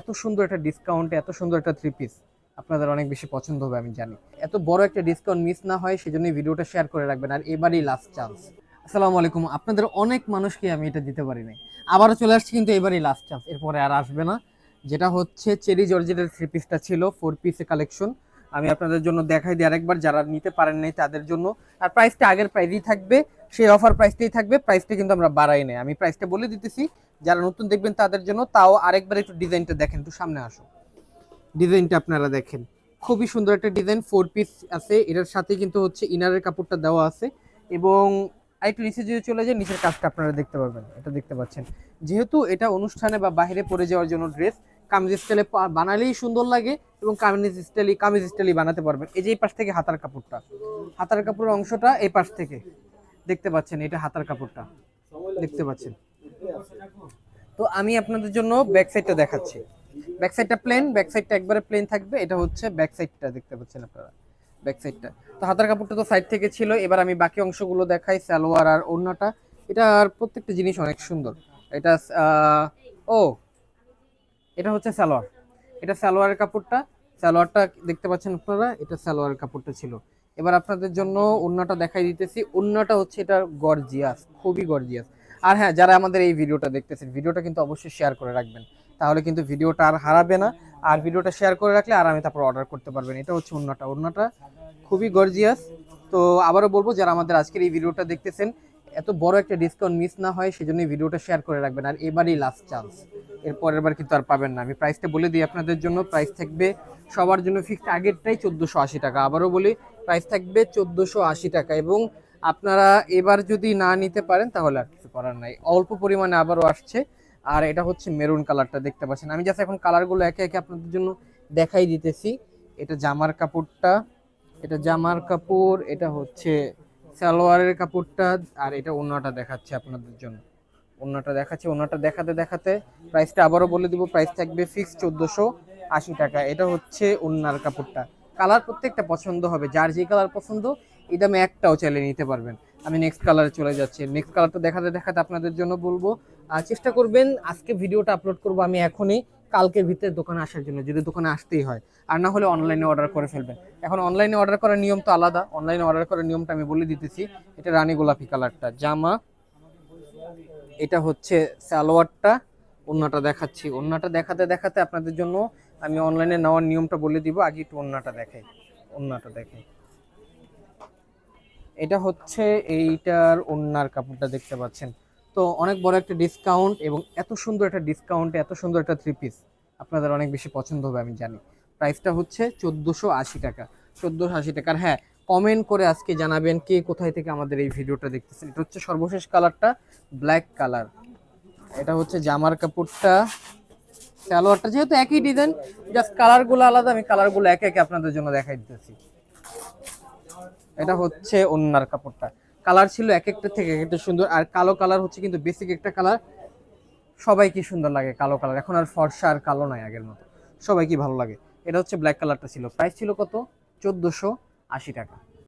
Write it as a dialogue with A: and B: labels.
A: এত সুন্দর একটা ডিসকাউন্টে এত সুন্দর একটা থ্রি পিস আপনাদের অনেক বেশি পছন্দ হবে, আমি জানি। এত বড় একটা ডিসকাউন্ট মিস না হয়, সেজন্যই ভিডিওটা শেয়ার করে রাখবেন, আর এবারই লাস্ট চান্স আসসালামু আলাইকুম, আপনাদের অনেক মানুষকে আমি এটা দিতে পারি নাই। আবারও চলে আসছি কিন্তু এবারই লাস্ট চান্স এরপরে আর আসবে না। যেটা হচ্ছে চেরি জর্জেটের থ্রি পিসটা ছিল ফোর পিসে কালেকশন আমি আপনাদের জন্য দেখাই দিই আরেকবার, যারা নিতে পারেন নাই তাদের জন্য। আর প্রাইসটা আগের প্রাইসই থাকবে। সেই অফার প্রাইসটাই থাকবে। প্রাইসটা কিন্তু আমরা বাড়াই নেই। আমি প্রাইসটা বলে দিতেছি, যারা নতুন দেখবেন তাদের জন্য, তাও আরেকবার একটু ডিজাইনটা দেখেন, একটু সামনে আসো ডিজাইনটা আপনারা দেখেন। খুবই সুন্দর একটা ডিজাইন ফোর পিস আছে। এটার সাথে কিন্তু হচ্ছে ইনারের কাপড়টা দেওয়া আছে। এবং আরেকটু নিচে যদি চলে যায় নিচের কাজটা আপনারা দেখতে পারবেন। এটা দেখতে পাচ্ছেন। যেহেতু এটা অনুষ্ঠানে বা বাইরে পরে যাওয়ার জন্য ড্রেস কামিজ স্টাইলে বানালেই সুন্দর লাগে এবং কামিজ স্টাইলি কামিজ স্টাইলি বানাতে পারবেন। এই যে এই পাশ থেকে হাতার কাপড়টা। হাতার কাপড়ের অংশটা এই পাশ থেকে। দেখতে পাচ্ছেন, এটা হাতার কাপড়টা। দেখতে পাচ্ছেন। তো আমি আপনাদের জন্য ব্যাক সাইডটা দেখাচ্ছি। ব্যাক সাইডটা প্লেন ব্যাক সাইডটা একবারে প্লেন থাকবে। এটা হচ্ছে ব্যাক সাইডটা দেখতে পাচ্ছেন আপনারা। ব্যাক সাইডটা তো হাতার কাপড়টা তো সাইড থেকে ছিল। এবার আমি বাকি অংশগুলো দেখাই, সালোয়ার আর ওড়নাটা। এটা আর প্রত্যেকটা জিনিস অনেক সুন্দর। এটা ও, এটা হচ্ছে সালোয়ার। এটা সালোয়ারের কাপড়টা। সালোয়ারটা দেখতে পাচ্ছেন আপনারা, এটা সালোয়ারের কাপড়টা ছিল। এবার আপনাদের জন্য অন্যটা দেখাই দিতেছি। অন্যটা হচ্ছে এটা গর্জিয়াস, খুবই গর্জিয়াস। আর হ্যাঁ যারা আমাদের এই ভিডিওটা দেখতেছেন, ভিডিওটা কিন্তু অবশ্যই শেয়ার করে রাখবেন। তাহলে কিন্তু ভিডিওটা আর হারাবে না। আর ভিডিওটা শেয়ার করে রাখলে আর আমি তারপর অর্ডার করতে পারবেন। এটা হচ্ছে অন্যটা অন্যটা খুবই গর্জিয়াস। তো আবারও বলব, যারা আমাদের আজকের এই ভিডিওটা দেখতেছেন, এত বড় একটা ডিসকাউন্ট মিস না হয়, সেজন্য ভিডিওটা শেয়ার করে রাখবেন। আর এবারই লাস্ট চান্স এর পরের বার কিন্তু আর পাবেন না। আমি প্রাইসটা বলে দিই আপনাদের জন্য। প্রাইস থাকবে সবার জন্য ফিক্সড আগেরটাই চোদ্দোশো আশি টাকা। আবারও বলি প্রাইস থাকবে চোদ্দোশো আশি টাকা এবং আপনারা এবার যদি না নিতে পারেন, তাহলে আর কিছু করার নাই। অল্প পরিমাণে আবারও আসছে, আর এটা হচ্ছে মেরুন কালারটা দেখতে পাচ্ছেন। আমি জাস্ট এখন কালারগুলো একে একে আপনাদের জন্য দেখাই দিতেছি। এটা জামার কাপড়টা, এটা জামার কাপড়, এটা হচ্ছে সালোয়ারের কাপড়টা, আর এটা অন্যটা দেখাচ্ছে আপনাদের জন্য। অন্যটা দেখাচ্ছে অন্যটা দেখাতে দেখাতে প্রাইসটা আবারও বলে দিব প্রাইস থাকবে ফিক্স চোদ্দোশো। আশি টাকা। এটা হচ্ছে ওড়নার কাপড়টা। কালার প্রত্যেকটা পছন্দ হবে। যার যে কালার পছন্দ, এই দামে একটাও চাইলে নিতে পারবেন। আমি নেক্সট কালারে চলে যাচ্ছি। নেক্সট কালারটা দেখাতে দেখাতে আপনাদের জন্য বলব। চেষ্টা করবেন, আজকে ভিডিওটা আপলোড করব আমি এখনই। কালকের ভিতরে দোকানে আসার জন্য, যদি দোকানে আসতেই হয়। আর না হলে অনলাইনে অর্ডার করে ফেলবেন। এখন অনলাইনে অর্ডার করার নিয়ম তো আলাদা। অনলাইনে অর্ডার করার নিয়মটা আমি বলে দিতেছি। এটা রানী গোলাপি কালারটা। জামা, এটা হচ্ছে সালোয়ারটা। ওন্নাটা দেখাচ্ছি। ওন্নাটা দেখাতে দেখাতে আপনাদের জন্য আমি অনলাইনে নেওয়ার নিয়মটা বলে দিব, আগে একটু ওন্নাটা দেখাই ওন্নাটা দেখাই। এটা হচ্ছে এইটার ওন্নার কাপড়টা দেখতে পাচ্ছেন। তো অনেক বড় একটা ডিসকাউন্ট এবং এত সুন্দর একটা ডিসকাউন্টে এত সুন্দর একটা থ্রি পিস আপনাদের অনেক বেশি পছন্দ হবে, আমি জানি। প্রাইসটা হচ্ছে চোদ্দোশো আশি টাকা। চোদ্দোশো আশি টাকার হ্যাঁ কমেন্ট করে আজকে জানাবেন কে কোথায় থেকে আমাদের এই ভিডিওটা দেখতেছেন। এটা হচ্ছে সর্বশেষ কালারটা ব্ল্যাক কালার এটা হচ্ছে জামার কাপড়টা। সালোয়ারটা যেহেতু একই ডিজাইন জাস্ট কালারগুলো আলাদা, আমি কালারগুলো একে একে আপনাদের জন্য দেখাই দিতেছি। এটা হচ্ছে ওন্নার কাপড়টা। কালার ছিল এক একটা থেকে এক একটা সুন্দর, আর কালো কালার হচ্ছে কিন্তু বেসিক একটা কালার সবাই কি সুন্দর লাগে কালো কালার এখন আর ফর্সা আর কালো নাই আগের মতো। সবাই কি ভালো লাগে? এটা হচ্ছে ব্ল্যাক কালারটা ছিল। প্রাইস ছিল কত? চোদ্দোশো আশি টাকা।